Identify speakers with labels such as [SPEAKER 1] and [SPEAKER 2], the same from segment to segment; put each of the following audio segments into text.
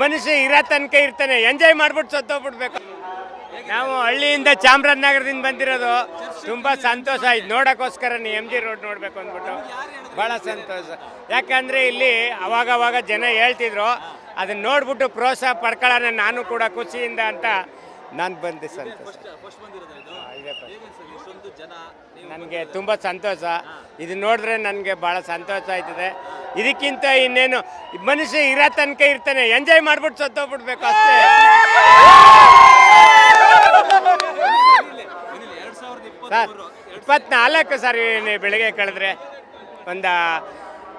[SPEAKER 1] ಮನುಷ್ಯ ಇರೋ ತನಕ ಇರ್ತಾನೆ, ಎಂಜಾಯ್ ಮಾಡ್ಬಿಟ್ಟು ಸತ್ತೋಗ್ಬಿಡ್ಬೇಕು. ನಾವು ಹಳ್ಳಿಯಿಂದ ಚಾಮರಾಜನಗರದಿಂದ ಬಂದಿರೋದು ತುಂಬಾ ಸಂತೋಷ ಆಯ್ತು. ನೋಡೋಕ್ಕೋಸ್ಕರ ಎಂ ಜಿ ರೋಡ್ ನೋಡ್ಬೇಕು ಅಂದ್ಬಿಟ್ಟು. ಭಾಳ ಸಂತೋಷ. ಯಾಕಂದ್ರೆ ಇಲ್ಲಿ ಅವಾಗವಾಗ ಅವಾಗ ಜನ ಹೇಳ್ತಿದ್ರು, ಅದನ್ನ ನೋಡ್ಬಿಟ್ಟು ಪ್ರೋತ್ಸಾಹ ಪಡ್ಕೊಳ್ಳೋಣ, ನಾನು ಕೂಡ ಖುಷಿಯಿಂದ ಅಂತ ನಾನು ಬಂದೆ ಸಂತೋಷ. ನನಗೆ ತುಂಬ ಸಂತೋಷ. ಇದು ನೋಡಿದ್ರೆ ನನಗೆ ಭಾಳ ಸಂತೋಷ ಆಯ್ತದೆ. ಇದಕ್ಕಿಂತ ಇನ್ನೇನು ಮನುಷ್ಯ ಇರೋ ತನಕ ಇರ್ತಾನೆ. ಎಂಜಾಯ್ ಮಾಡ್ಬಿಟ್ಟು ಸತ್ತೋಗ್ಬಿಡ್ಬೇಕು ಅಷ್ಟೇ. ಸರ್ ಇಪ್ಪತ್ನಾಲ್ಕು ಸರ್ ಬೆಳಗ್ಗೆ ಬೆಳಿಗ್ಗೆ ಕಳೆದ್ರೆ ಒಂದು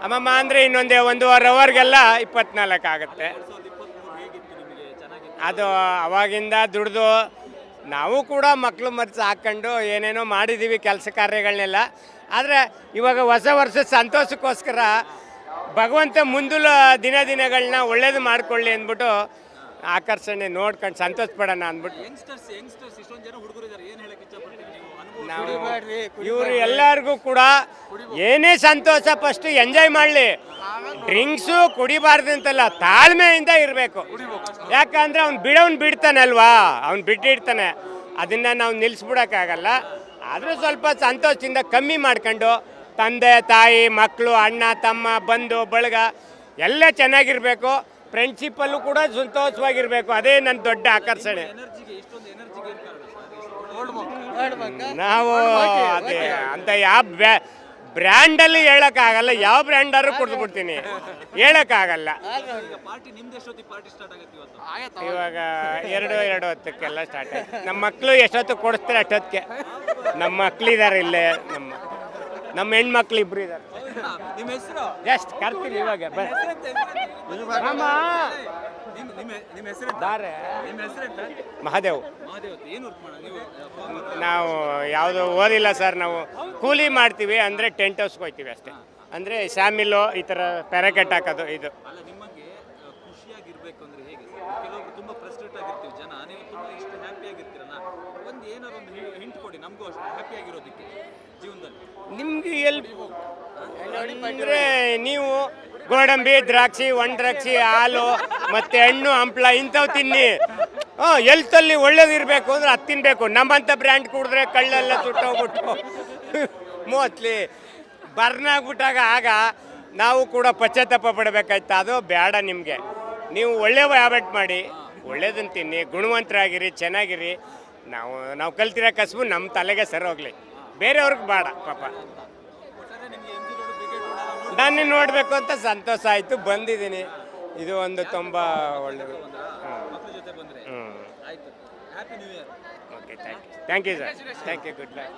[SPEAKER 1] ಅಮ್ಮಮ್ಮ ಅಂದರೆ ಇನ್ನೊಂದೇ ಒಂದೂವರೆ ಅವರ್ಗೆಲ್ಲ ಇಪ್ಪತ್ನಾಲ್ಕು ಆಗುತ್ತೆ. ಅದು ಅವಾಗಿಂದ ದುಡಿದು ನಾವು ಕೂಡ ಮಕ್ಕಳು ಮರ್ಚು ಹಾಕ್ಕೊಂಡು ಏನೇನೋ ಮಾಡಿದ್ದೀವಿ ಕೆಲಸ ಕಾರ್ಯಗಳನ್ನೆಲ್ಲ ಆದರೆ ಇವಾಗ ಹೊಸ ವರ್ಷದ ಸಂತೋಷಕ್ಕೋಸ್ಕರ ಭಗವಂತ ಮುಂದಲ ದಿನ ದಿನಗಳನ್ನ ಒಳ್ಳೇದು ಮಾಡಿಕೊಳ್ಳಿ ಅಂದ್ಬಿಟ್ಟು ಆಕರ್ಷಣೆ ನೋಡ್ಕೊಂಡು ಸಂತೋಷ ಪಡೋಣ ಅಂದ್ಬಿಟ್ಟು.
[SPEAKER 2] ನೀವು
[SPEAKER 1] ನಾವು ಇವರು ಎಲ್ಲರಿಗೂ ಕೂಡ ಏನೇ ಸಂತೋಷ ಫಸ್ಟ್ ಎಂಜಾಯ್ ಮಾಡಲಿ. ಡ್ರಿಂಕ್ಸು ಕುಡಿಬಾರ್ದು ಅಂತಲ್ಲ ತಾಳ್ಮೆಯಿಂದ ಇರಬೇಕು. ಯಾಕಂದ್ರೆ ಅವ್ನು ಬಿಡೋನ್ ಬಿಡ್ತಾನಲ್ವಾ? ಅವ್ನು ಬಿಟ್ಟಿಡ್ತಾನೆ. ಅದನ್ನ ನಾವು ನಿಲ್ಲಿಸ್ಬಿಡೋಕ್ಕಾಗಲ್ಲ ಆದರೂ ಸ್ವಲ್ಪ ಸಂತೋಷದಿಂದ ಕಮ್ಮಿ ಮಾಡ್ಕೊಂಡು ತಂದೆ ತಾಯಿ ಮಕ್ಕಳು ಅಣ್ಣ ತಮ್ಮ ಬಂಧು ಬಳಗ ಎಲ್ಲ ಚೆನ್ನಾಗಿರ್ಬೇಕು. ಫ್ರೆಂಡ್ಶಿಪ್ಪಲ್ಲೂ ಕೂಡ ಸಂತೋಷವಾಗಿರಬೇಕು. ಅದೇ ನನ್ನ ದೊಡ್ಡ ಆಕರ್ಷಣೆ. ನಾವು ಅದೇ ಅಂತ ಯಾವ ಬ್ರ್ಯಾಂಡಲ್ಲಿ ಹೇಳೋಕ್ಕಾಗಲ್ಲ. ಯಾವ ಬ್ರ್ಯಾಂಡಾದ್ರು ಕೊಡ್ಬಿಡ್ತೀನಿ ಬಿಡ್ತೀನಿ ಹೇಳೋಕ್ಕಾಗಲ್ಲ. ಇವಾಗ ಎರಡು ಎರಡು ಹೊತ್ತಕ್ಕೆಲ್ಲ ಸ್ಟಾರ್ಟ್ ಆಯ್ತು. ನಮ್ಮ ಮಕ್ಕಳು ಎಷ್ಟೊತ್ತು ಕೊಡಿಸ್ತಾರೆ ಅಷ್ಟೊತ್ತಿಗೆ. ನಮ್ಮ ಮಕ್ಕಳಿದ್ದಾರೆ ಇಲ್ಲೇ. ನಮ್ಮ ನಮ್ಮ ಹೆಣ್ಮಕ್ಳು ಇಬ್ರು ಇದ್ದಾರೆ.
[SPEAKER 2] ನಿಮ್ಮ ಹೆಸರು?
[SPEAKER 1] ಜಸ್ಟ್ ಕರ್ತೀನಿ ಇವಾಗ
[SPEAKER 2] ನಿಮ್ಮ ನಿಮ್ಮ ನಿಮ್ಮ ಹೆಸರು
[SPEAKER 1] ದಾರೆ.
[SPEAKER 2] ನಿಮ್ಮ ಹೆಸರೆಂತ
[SPEAKER 1] ಮಹಾದೇವ್.
[SPEAKER 2] ಮಹಾದೇವ್ ಅಂತ ಏನು ವರ್ಕ್ ಮಾಡೋದು ನೀವು?
[SPEAKER 1] ನಾವು ಯಾವುದು ಓದಿಲ್ಲ ಸರ್ ನಾವು ಕೂಲಿ ಮಾಡ್ತೀವಿ ಅಂದರೆ ಟೆಂಟ್ ಹೌಸ್ಗೆ ಹೋಗ್ತೀವಿ ಅಷ್ಟೇ. ಅಂದರೆ ಶಾಮಿಲು ಈ ಥರ ಪ್ಯಾರಾಕೆಟ್ ಹಾಕೋದು ಇದು.
[SPEAKER 2] ಖುಷಿಯಾಗಿರ್ಬೇಕು ಅಂದ್ರೆ ಹೇಗೆ ಸರ್? ಕೆಲವೊಬ್ರು ತುಂಬಾ ಫ್ರಸ್ಟ್ರೇಟ್ ಆಗಿರ್ತೀವಿ. ಜನ ನೀವು ತುಂಬಾ ಇಷ್ಟು ಹ್ಯಾಪಿ ಆಗಿರ್ತೀರಲ್ಲ? ಒಂದು ಏನಾರು ಒಂದು ಹಿಂಟ್ ಕೊಡಿ. ನಮಗೂ ಅಷ್ಟು ಹ್ಯಾಪಿ ಆಗಿರೋದಕ್ಕೆ ಜೀವನದಲ್ಲಿ.
[SPEAKER 1] ನಿಮ್ಗೆ ಎಲ್ಲಿ ಅಂದರೆ ನೀವು ಗೋಡಂಬಿ ದ್ರಾಕ್ಷಿ ಒಣ ದ್ರಾಕ್ಷಿ ಹಾಲು ಮತ್ತೆ ಹಣ್ಣು ಹಂಪ್ಲ ಇಂಥವು ತಿನ್ನಿ. ಹಾಂ ಎಲ್ತಲ್ಲಿ ಒಳ್ಳೇದಿರಬೇಕು ಅಂದ್ರೆ ಅದು ತಿನ್ನಬೇಕು ನಮ್ಮಂಥ ಬ್ರ್ಯಾಂಡ್ ಕುಡಿದ್ರೆ ಕಳ್ಳೆಲ್ಲ ಸುಟ್ಟೋಗ್ಬಿಟ್ಟು ಮೋಸ್ಟ್ಲಿ ಬರ್ನ್ ಆಗ್ಬಿಟ್ಟಾಗ ಆಗ ನಾವು ಕೂಡ ಪಶ್ಚಾತ್ತಾಪ ಪಡಬೇಕಾಯ್ತು. ಅದು ಬೇಡ ನಿಮಗೆ. ನೀವು ಒಳ್ಳೆ ಹ್ಯಾಬಿಟ್ ಮಾಡಿ ಒಳ್ಳೇದನ್ನು ತಿನ್ನಿ ಗುಣವಂತರಾಗಿರಿ ಚೆನ್ನಾಗಿರಿ. ನಾವು ನಾವು ಕಲ್ತಿರೋ ಕಸಬು ನಮ್ಮ ತಲೆಗೆ ಸರಿ ಹೋಗ್ಲಿ. ಬೇರೆಯವ್ರಿಗೆ ಬೇಡ ಪಾಪ. ನಾನು ನೋಡಬೇಕು ಅಂತ ಸಂತೋಷ ಆಯಿತು ಬಂದಿದ್ದೀನಿ. ಇದು ಒಂದು ತುಂಬ
[SPEAKER 2] ಒಳ್ಳೆಯದು
[SPEAKER 1] ಹ್ಞೂ okay thank you thank you sir thank you good luck